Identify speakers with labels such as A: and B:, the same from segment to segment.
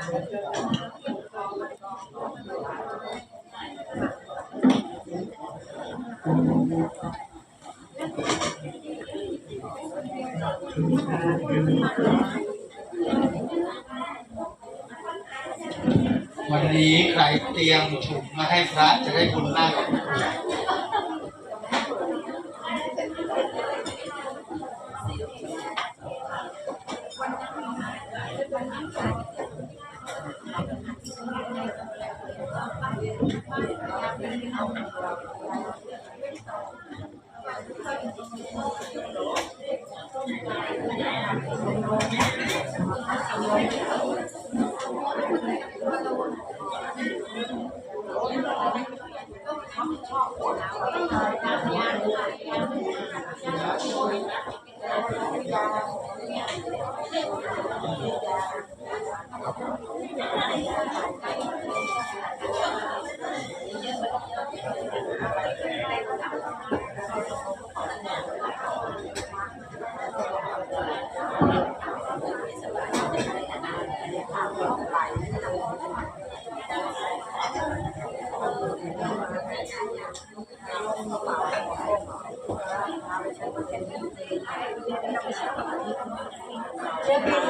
A: วันนี้ใครเตรียมถุงมาให้พระจะได้บุญมาก
B: ไม่ 这。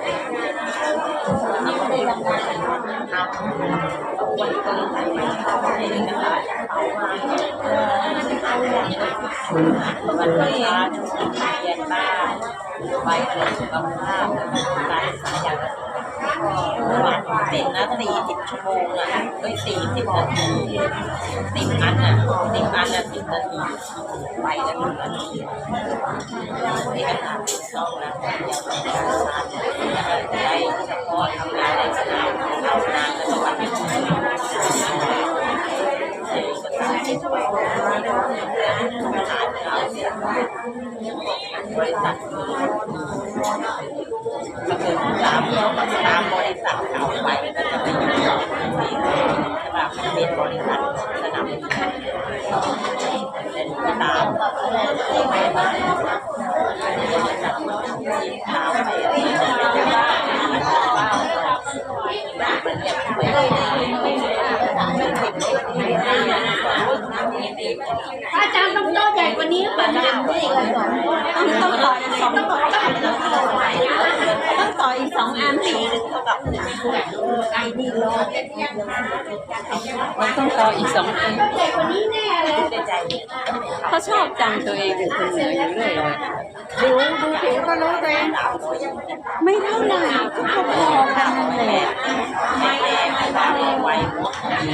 B: มันก็ยาเย็นบ้านไว้เกิดสุขภาพการสายอย่า งวันเป็นนะสี่สิบชั่วโมงอะเอ้ยสี่สิบนาทีสิบอันอะสิบอันอะสิบนาทีไปกันหนึ่งนาทีนี่ก็ทำต้องนะเดี๋ยวต้องการสารได้เฉพาะทำงานในสนามเอานานก็ต้องไปเป็น บริษัทก็คือตามตามบริษัทเอาไปก็จะไปอยู่ที่แบเป็นบริษัทสนับสนุนเป็นตามตามไป
C: อาจารย์ต้องโต๊ะใหญ่กว่านี้หรือเปล่าอาจารย์ต้องต้องต่ออีกสองต้องต่อต้องต่อ อีกสองอัน
B: ปีนึงเท่ากับ
C: ไอ้นี่รอ
D: มันต้องต่ออีกสองอัน
C: ใหญ่กว่านี้แน่เลย
B: ในใจเนี่ย
D: เขาชอบจำตัวเองเป็นคนเหนืออยู่เรื่อยเลย
C: ดูดูผิวก็รู้ตัวเอง
D: ไม่เท่าไหร่ก็พอๆกันนั่นแหละ
B: ไม่แรงไม่บ้าไม่ไหว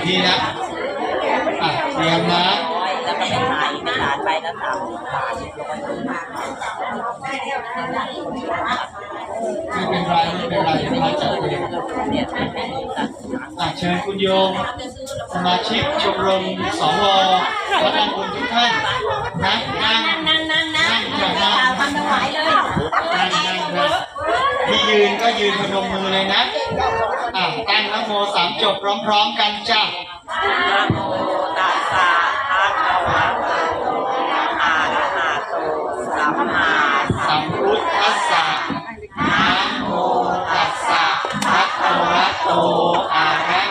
A: นี่นะอะเตรียมนะ
B: ร้อยแล้วก็ไปขายไปขายไปแล้วสามสิบบาท
A: ไม่เป็นไรไม่เป็นไรพระจัดเอง
B: เนี่ยไม่มีตัด
A: อะเชิญคุณโยมสมาชิกชมรมสววัดอันบุญทุกท่านนะนั่ง
C: นั่งนั่งนั่ง
A: นั่งอย่านั่ง
C: ทำถวายเลย
A: นั่งนั่งนะที่ยืนก็ยืนพนมมือเลยนะอะตั้งนะโมสามจบพร้อมๆกันจ้ะ
B: นะโม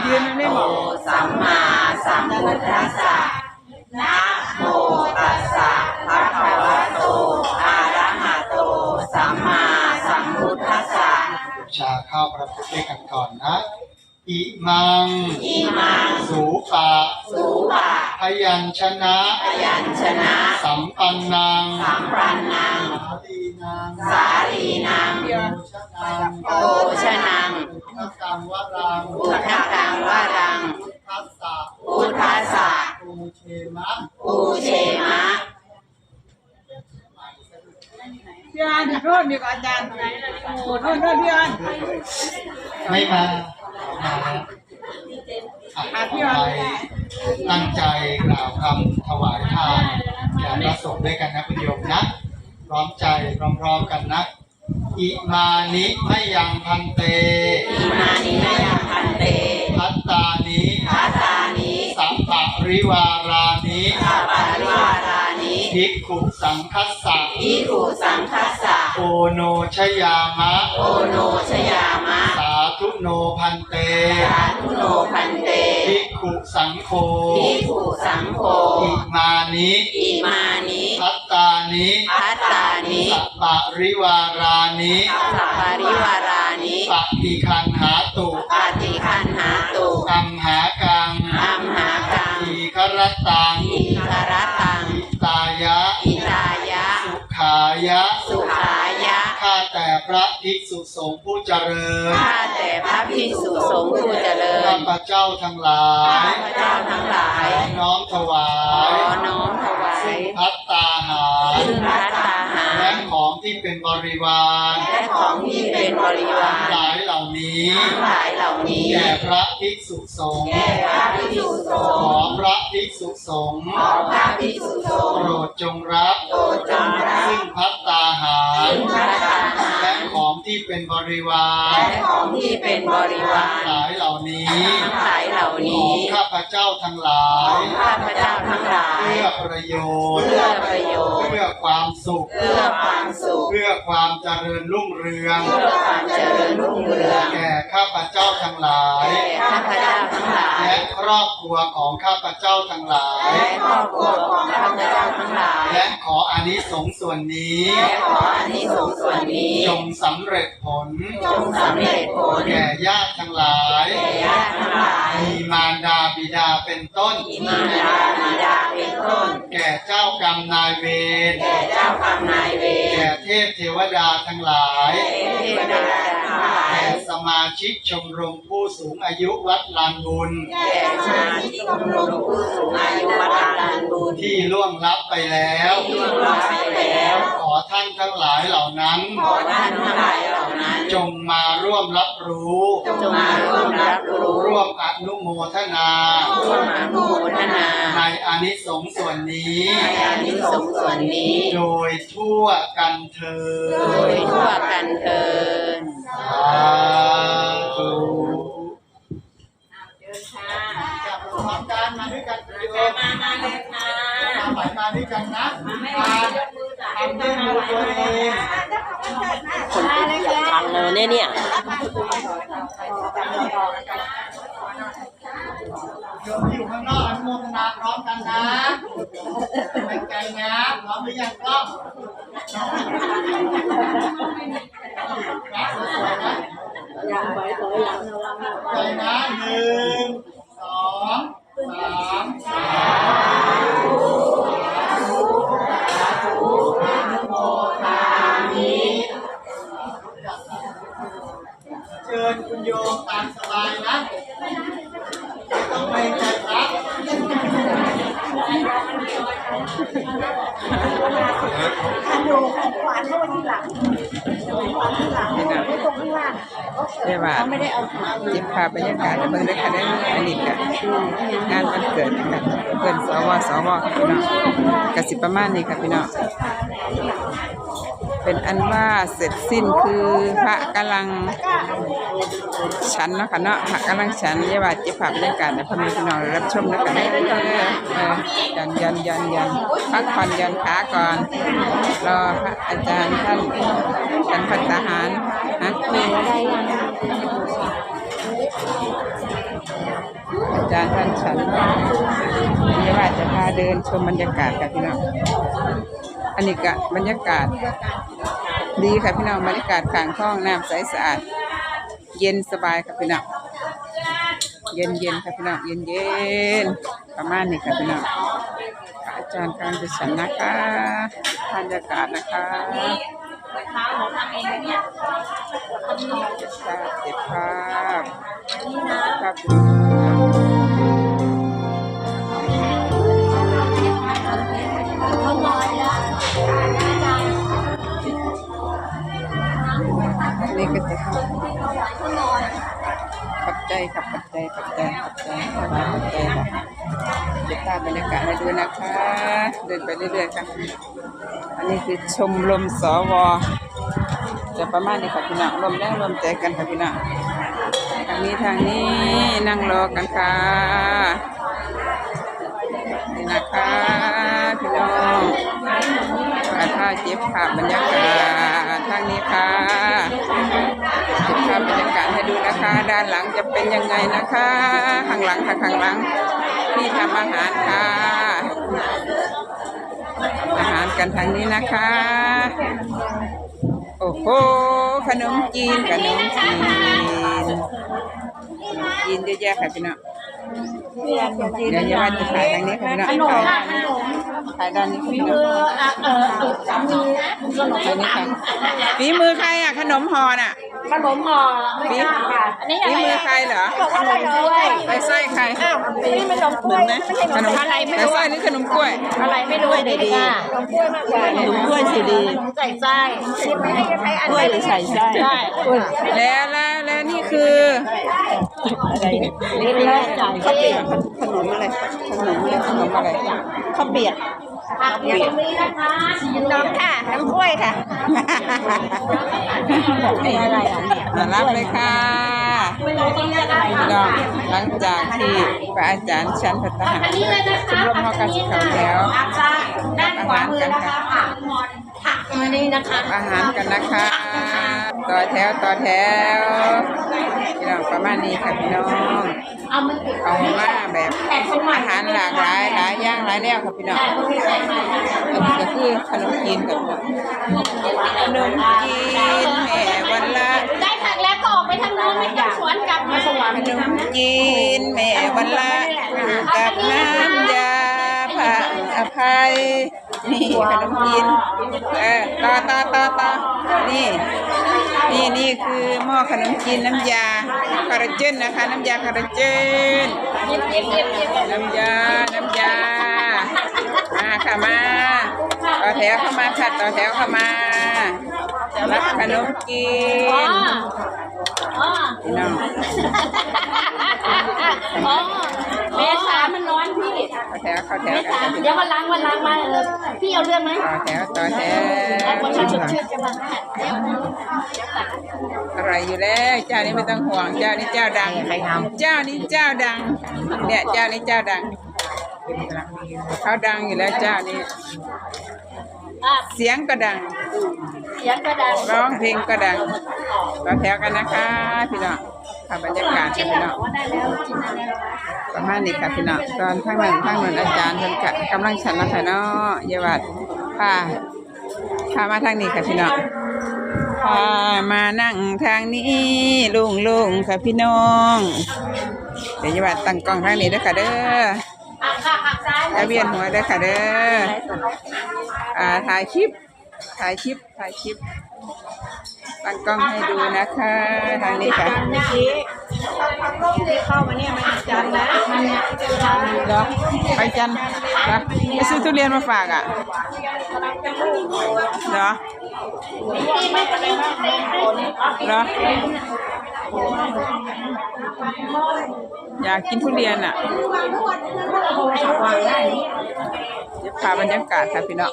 B: อะระหะโตสัมมา
A: สัมพุทธัสสะนะโมตัสสะภะคะวะโตอะระหะโต
B: สัมมาสัมพุทธัสสะ
A: บูชาข้าวพระพุทธด้วยกันก่อนนะอิมัง
B: อิมัง
A: สูปะ
B: สุปะ
A: พยายัญชนะ
E: พยัญชนะ
A: สัมปันนัง
E: สามปันนัง
A: สาลีนัง
E: สาลีนัง
A: โอชนัง
E: โอชนัง
A: พุทธกั งวรัง
E: พุทธกังวรัง
A: ทัสสะ
E: พุทธัสสะ
A: ปูเชมะ
E: ปูเชมะ
F: พี่อันโทษมีกับอาจารย์โอ้โทษโทษพี่อัน
A: ไม่มามาแล้วอะต่อไปตั้งใจกล่าวคำถวายทานแก่พระสงฆ์ด้วยกันนะคุณโยมนะ พร้อมใจพร้อมๆกันนะ อิมานิมะยังพันเต
E: อิมานิมยังพันเต
A: พัตตานิ
E: พัตตานิ
A: สัพปะริวารานิ
E: สัปปะริวารานิ
A: ภิกขุสังคัสสะ
E: อิขุสังคัสสะ
A: โอโนชยามะ
E: โอโนชยามะ
A: สาธุโนพันเต
E: สาธุโนพันเต
A: ภิกขุสังโฆ
E: ภิกขุสังโฆ
A: อิมานิ
E: อิมานิ
A: พัตตา นิ
E: พัตตานิ
A: สัพปะริวารานิ
E: สัปปะริวารานิ
A: ปฏิคันหาตุ
E: ปฏิคันหาตุ
A: อัมหากัง
E: อัมหากัง
A: อีครตัง
E: อิคารตัง
A: อิตายะ
E: อิตายะ
A: สุขายะ
E: สุขายะ
A: ข้าแต่พระภิกษุสงฆ์ผู้เจริญ
E: ข้าแต่พระภิกษุสงฆ์ผู้เจริ
A: ข้า
E: ญ
A: พเจ้าทั้งหลาย
E: ข้าพเจ้าทั้งหลาย
A: น้อมถวา
E: ข
A: ย
E: อน้อมถวาย
A: ซึ่งพัตตาหาร
E: ซึ่งพัตตาหาร
A: และของที่เป็นบริวาร
E: และของที่เป็นบริวาร
A: หลายเหล่านี้
E: ทั้งหลายเหล่านี้
A: แก่พระภิกษุสงฆ์
E: แก่พระภิกษุส
A: ของ
E: ฆ์
A: พระภิกษุสงฆ์
E: ขอพระภิกษุสงฆ์
A: โปรดจงรับ
E: โปรดจงรับ
A: ซึ่งพัตตาหาร
E: ซึ่งพัตตาหาร
A: และ ของที่เป็นบริวาร
E: และของที่เป็นบริวาร
A: หลายเหล่านี้
E: ทั้งหลายเหล่า
A: ขอ
E: นี้
A: งข้าพเจ้าทั้งหลา
E: ขอยงข้าพเจ้าทั้งหลาย
A: เพื่อประโยชน์
E: เพื่อประโยชน์
A: เพื่อความสุข
E: เพื่อความสุข
A: เพื่อความเจริญรุ่งเรือง
E: เพื่อความเจริญรุ่งเรือง
A: แก่ข้าพเจ้าทั้งหลาย
E: แก่ข้าพเจ้าทั้งหลาย
A: และครอบครัวของข้าพเจ้าทั้งหลาย
E: และครอบครัวของข้าพเจ้าทั้งหลาย
A: และขออานิสงส์ส่วนนี้
E: และขออานิสงส์ส่วนนี้
A: จงสำเร็จผล
E: จงสำเร็จผล
A: แก่ญาติทั้งหลาย
E: แก่ญาติทั้งหลาย
A: มีมารดาบิดาเป็นต้น
E: อิมารดาบิดาเป็นต้น
A: แก่เจ้ากรรมนายเวร
E: แก่เจ้ากรรมนายเวร
A: แก่เทพเทวดาทั้งหลาย
E: แก่เทวดา ทั้งหลาย
A: แก่สมาชิกชมรมผู้สูงอายุวัดลานบุญ
E: แก่สมาชิกชมรมผู้สูงอายุวัดลานบุญ
A: ที่ล่วงลับไปแล้ว
E: ที่ล่วงลับไปแล้ว
A: ขอท่านทั้งหลายเหล่านั้น
E: ขอท่านทั้งหลายเหล่า นั้น
A: จงมาร่วมรับรู้
E: จงมาร่วมรับรู้
A: ร่วมอนุโมทนา
E: ร่วมอนุโมทนา
A: ในอานิสงส์ส่วนนี้
E: ในอานิสงส์ส่วนนี้
A: โดยทั่วกันเธอ
E: โดยทั่วกันเทิน
A: สาธุจับพร้อมกันมาด้วยกันโยม
E: มามาเลยค่ะ
A: มาไหลมาด้วยกันนะ
E: ไม่
A: มา ทำด้วยมือตัวเอง
E: คนเลยเนี่ยเนี่ย
A: โยมที่อยู่ข้างนอกอนุโมทนาพร้อมกันนะเป็นไกลนะพร้อมหรือยังกล้องนะสวยๆนะไปนะหนึ่ง เรี
F: ยกว่าจิบภาพบรรยากาศเบิ่งได้ค่ะได้อันนี้ก็งานวันเกิดค่ะเพิ่นสวสวค่ะพี่น้องกสิประมาณนี้ค่ะพี่น้องเป็นอันว่าเสร็จสิ้นคือพระกำลังฉันเนาะค่ะเนาะพระกำลังฉันเยกว่าจิบภาพบรรยากาศในพ่อแม่พี่น้องรับชมนเด้อเออยันยันยันยันพักผ่อนยันขาก่อนรอพระอาจารย์ท่านฉันพัฒหารฮะ จารย์ท่านฉันนี่ว่าจะพาเดินชมบรรยากาศค่ะพี่น้อง อันนี้ก็บรรยากาศ ดีค่ะพี่น้องบรรยากาศข้างคลองน้ำใสสะอาด เย็นสบายค่ะพี่น้อง เย็นเย็นค่ะพี่น้อง เย็นเย็นประมาณนี้ค่ะพี่น้องอาจารย์กำลังจะฉันนะคะบรรยากาศนะคะ
C: เท้าหนูทำเองนะเนี่ย
F: เก็บภาพเก็บภาพ
C: นี่นะ
F: ภาพ
C: เขาลอยแล้ว
F: อันนี้ก็จะปัจจัยครับปัจจัยปัจจัยปัจจัยปัจจัยปัจจัยค่ะเก็บภาพบรรยากาศให้ดูนะคะ เดินไปเรื่อยๆค่ะ อันนี้คือชมรมสวจะประมาณนี้ค่ะพี่น้องรวมแรงรวมใจกันค่ะพี่น้องทางนี้ทางนี้นั่งรอกันค่ะนี่นะคะพี่น้องถ่ายภาพ เก็บภาพบรรยากาศทางนี้ค่ะเก็บภาพบรรยากาศให้ดูนะคะ ด้านหลังจะเป็นยังไงนะคะข้างหลังค่ะข้างหลังที่ทำอาหารค่ะ อาหารกันทางนี้นะคะ โอ้โหขนมจีนขนมจีน ขนมจีนเยอะแยะค่ะพี่น้องเดี๋ยวจะมาจะถ่ายทางนี้ค่ะพี่น้อง
C: ขนม
F: ถ่าย
C: ค่ะขนม
F: ถ่ายด้านนี้ค่ะ
C: ฝี
F: พี่น้
C: มื
F: อง
C: ออะเออสามีขนม
F: ทางนี้ค่ะฝีมือใครอะขนมห่อน่ะ
C: ขนมห่อไม่ทราบค่ะอันนี้
F: ฝี
C: อะไร
F: มือ
C: อะ
F: ใครเหรอ
C: บอกว่าอะไรด้วย
F: ไปไส้ใคร
C: อ้าวนี่มันขนมกล้วย
F: ไหม
C: ไม่ใช่
F: ขนม
C: อะไรไม่
F: ไป
C: รู้
F: ไส้หรือขนมกล้วย
C: อะไรไม่รู้ดีดีขนมกล้วยมากกว่าขนมกล้วยสิดีใส่ไส้ชิมไม่ได้จะใช้อันไหนใส่ไส้ใช่
F: แล้วแล้วแล้วนี่คือ
C: นี่เลยข้าวเปียก
F: ขนมอะไรขนมอะไรขนมอะไรข้าวเปียก
C: ผักเปียกมีนะคะน้ำค่ะน้ำกล้วยค่ะอะไรอะเนี่ย
F: มารับเลยค่ะน้องหลังจากที่พระอาจารย์ชั้นพัฒหาชมรมฮอกาสิเขาแล้ว
C: ด้านขวามือนะคะผักผักอันนี้นะคะ
F: อาหารกันนะคะ ต่อแถวต่อแถวพี่น้องประมาณนี้ค่ะพี่น้อง
C: เอามันติด
F: เอามาแบบ
C: แต่สมั
F: อายหารหลากหลายหลายอย่างหลายแนวค่ะพี่น้อง
C: แต่ไม่ใส่ไข่
F: อันนี้ก็คือขนมจีนกับขนมจีนแม่วันละ
C: ได้ผักแล้วก็ออกไปทางโน้นไม่ต้องสวนกลับมาสวรร
F: ข
C: ค์
F: นมจีนแม่วันละกับน้ำยาพระ อภัย นี่ขนมจีนเออต่อต่อต่อต่อนี่ นี่นี่คือหม้อขนมจีนน้ำยาคาราเจนนะคะ น้ำยาคาราเจน
C: เย็บเย็บเย็บเย็บ
F: น้ำยา น้ำยา มาค่ะมาต่อแถวเข้ามาค่ะต่อแถวเข้ามารับขนมจี
C: น
F: พี่น้อง
C: อ๋อเมษามันร้อนพี่
F: ต่อแถวเข้าแถ
C: เม
F: วกั
C: ษาน
F: ค่ะพี่
C: เดี๋
F: น้
C: ย
F: อ
C: ว
F: ง
C: วันล้างวันล้างมาเออพี่เอาเรื่องไหม
F: ต่อแถวต่อแถ
C: เอาคนชื่อ
F: ว
C: ชื่อจะมา
F: อร่อยอยู่แล้วเจ้านี้ไม่ต้องห่วงเจ้านี้เจ้าดังเจ้านี้เจ้าดัง เนี่ยเจ้านี้เจ้าดังเขาดังอยู่แล้วเจ้านี้
C: อะ
F: เสียงก็ดัง
C: เสียงก็ดัง
F: ร้องเพลงก็ดังต่อแถวกันนะคะพี่น้องค่ะบรรยากาศ
C: กิ
F: ค่ะ
C: น
F: พี่
C: แล้
F: น้
C: ว
F: อง
C: ว่าได้แล้วกินได้แล้ว
F: ประมาณนี้ค่ะพี่น้องตอนข้างหนึ่งข้างหนึ่งอาจารย์เพิ่นกะกำลังฉันนะคะเนาะเยาวัดพาพามาทางนี้ค่ะพี่น้องพามานั่งทางนี้ลุงลุงค่ะพี่น้องเดี๋ยวเยาวัดตั้งกล้องทางนี้เด้อค่ะเด้อ
C: หักค่ะหักซ้าย
F: อย่าเวียนหัวเด้อค่ะเด้ออ่าถ่ายคลิป ถ่ายคลิป ถ่ายคลิป ตั้งกล้องให้ดูนะคะ ทางนี้ค่ะ
C: เมื่อกี้เข้ามาเนี่ยมันจันนะมันเนี่ยจัน
F: เหรอไปจันทร์เหรอไปซื้อทุเรียนมาฝากอะเหรอ
C: ที่ไม่เป็นไรมากเลย
F: เหรอ อยากกินทุเรียนอะเดี๋ยวพาบรรยากาศค่ะพี่น้อง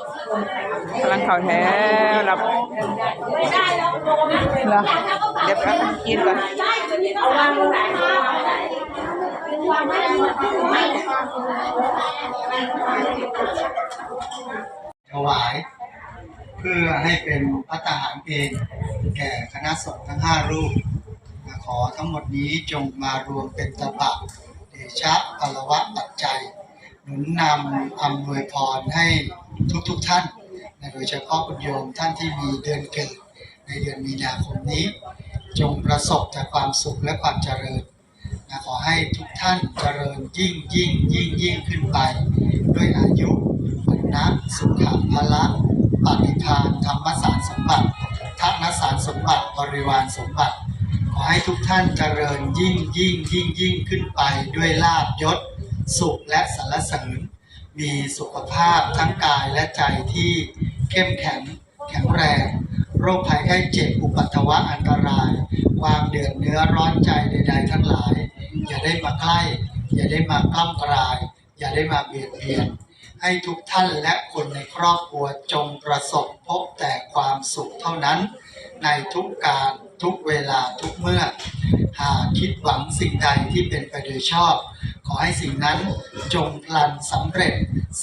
F: กำลังเข่าแถวรับเหรอเดี๋ยวแป๊บนึงกินก่อน
A: ถวายเพื่อให้เป็นพัฒหารเพลแก่คณะสงฆ์ทั้งห้ารูป ขอทั้งหมดนี้จงมารวมเป็นตบะเดชะพลวะปัจจัย หนุนนำอำนวยพรให้ทุกๆทท่านโดยเฉพาะคุณโยมท่านที่มีเดือนเกิดในเดือนมีนาคมนี้ จงประสบแต่ความสุขและความเจริญนะขอให้ทุกท่านเจริญยิ่งยิ่งยิ่งยิ่งขึ้นไป ด้วยอายุวสุขภละปฏิภาณธรรมสารสมบัติทักนสารสมบัติบริวารสมบัติ ขอให้ทุกท่านเจริญยิ่งยิ่งยิ่งยิ่งขึ้นไปด้วยลาบยศ สุขและสรรเสริญ มีสุขภาพทั้งกายและใจที่เข้มแข็งแข็งแรง โรคภัยไข้เจ็บอุปัตตวะอันตราย ความเดือดเนื้อร้อนใจใด ๆ ทั้งหลาย อย่าได้มาใกล้ อย่าได้มากล้ำกลาย อย่าได้มาเบียดเบียนให้ทุกท่านและคนในครอบครัวจงประสบพบแต่ความสุขเท่านั้น ในทุกการ ทุกเวลาทุกเมื่อ หากคิดหวังสิ่งใดที่เป็นไปโดยชอบ ขอให้สิ่งนั้นจงพลันสำเร็จ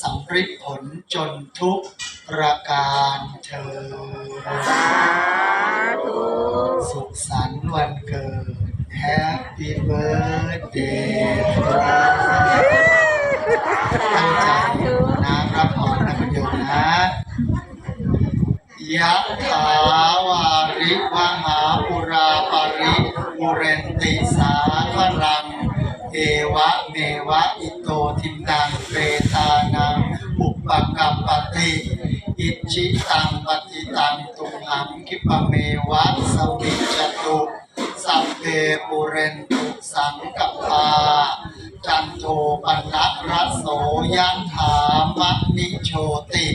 A: สำฤทธิ์ผลจนทุกประการเธอญ
F: สาธุ
A: สุขสันต์วันเกิด Happy birthday ตั้งใจนะรับพรนะคุณโยมนะยะถาวาริวหาปุ ราปาริปุเรนติสาครัง เอวะเมวะอิโตทินังเปตานังอุปกัปปติอิจิตังปฏิตังตุมหังคิปเมวะสมิจจตุสัพเพปุเรนตุสังกปาจันโทปนะระโสยะถามนิโชติ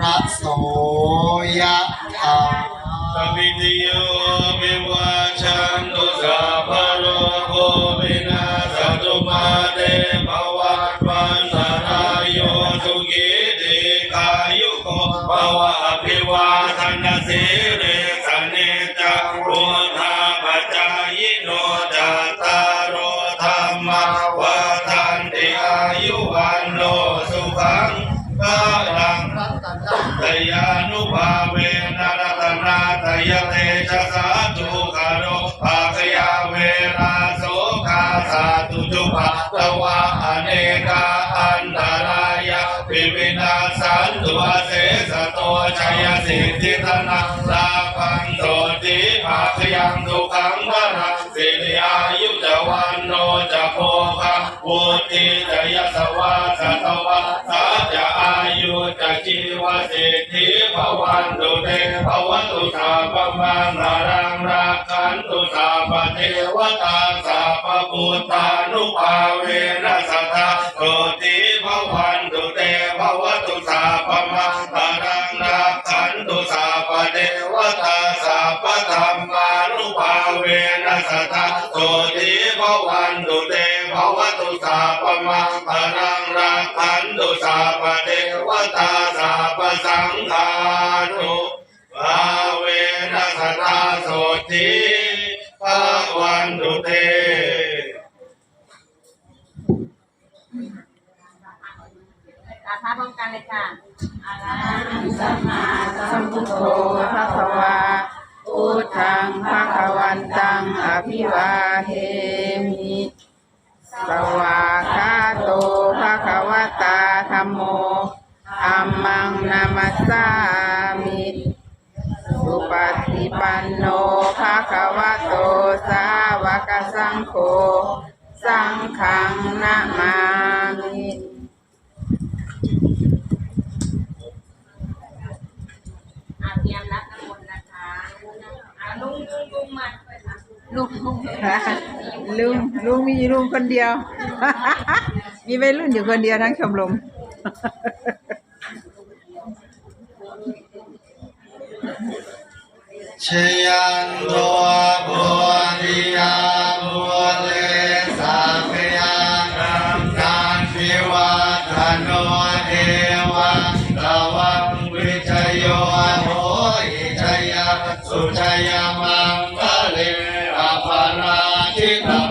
A: ระโสยะถา
G: สัมพิติโยวิวัชชันตุสัพพะโลโควินาศตุมาเตภวัตวันตรายโยสุขีติกายุโกภวะอภิวาทนาสิริ เนกาอันตรายาปิ วินาสันตุอาเสสะโตชัยสิทธิธนังลาภันโตติภาคยังทุขังวรังสิริอายุจวันโนจะโพคะวุติจะยสวาสตวะสัจะอายุจะจีวสิทธิภวันตุเตภวัตุสาปมังนารังราคันตุสาปเทวตาสาปพุทธานุภาเวนัสสะโตติ ภวันตุเตภวตุสาปมังนารังราคันตุสาปเทวตาสาปธรรมานุภาเวนัสสะโตติภวันตุเตภวตุสาปมังนารังราคันตุสาปเทวตาสาปสังฆานุภาเวนัสสะโสติภวันตุเต
B: อาภาพร้อมกันเลยค่ะอาลา
F: สัมพุทโธภะคะวาพุทธังภะควันตังอภิวาเทมิสวากาโตภะควตาธัมโมธัมมังนามัสสามิสุปฏิปันโนภะคะวะโตสาวกสังโฆสังฆังนะมามา
B: เตรียมรับน้ำมนต์นะคะอาลุงลุงลุงมา ลุงลุง
F: ลุงลุงมีลุงคนเดียว มีวัยรุ่นอยู่คนเดียวทั้งชมรม
A: ชยันโตบัวริยาบัวเลสาพยังกา ร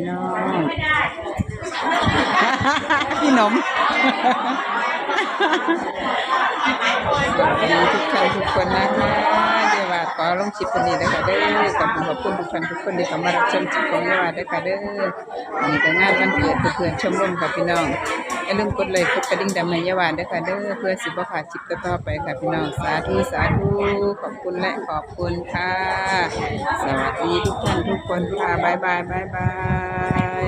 A: พี่น้องพี่หนม
F: สวัสดีทุกท่านทุกคนนะคะเดี๋ยวว่าขอลงชิปตัวนี้นะคะเด้อขอบคุณขอบคุณทุกท่านทุกคนที่เข้ามารับชมชิปของเยาวาด้วยค่ะเด้อวันนี้ก็งานวันเกิดเพื่อนๆชมรมค่ะพี่น้อง อย่าลืมกดไลค์กดกระดิ่งดำในยาวานด้วยค่ะเด้อเพื่อสิบประขาดชิปต่อไปค่ะพี่น้องสาธุสาธุขอบคุณและขอบคุณค่ะ สวัสดีทุกท่านทุกคนค่ะบายบายบายบาย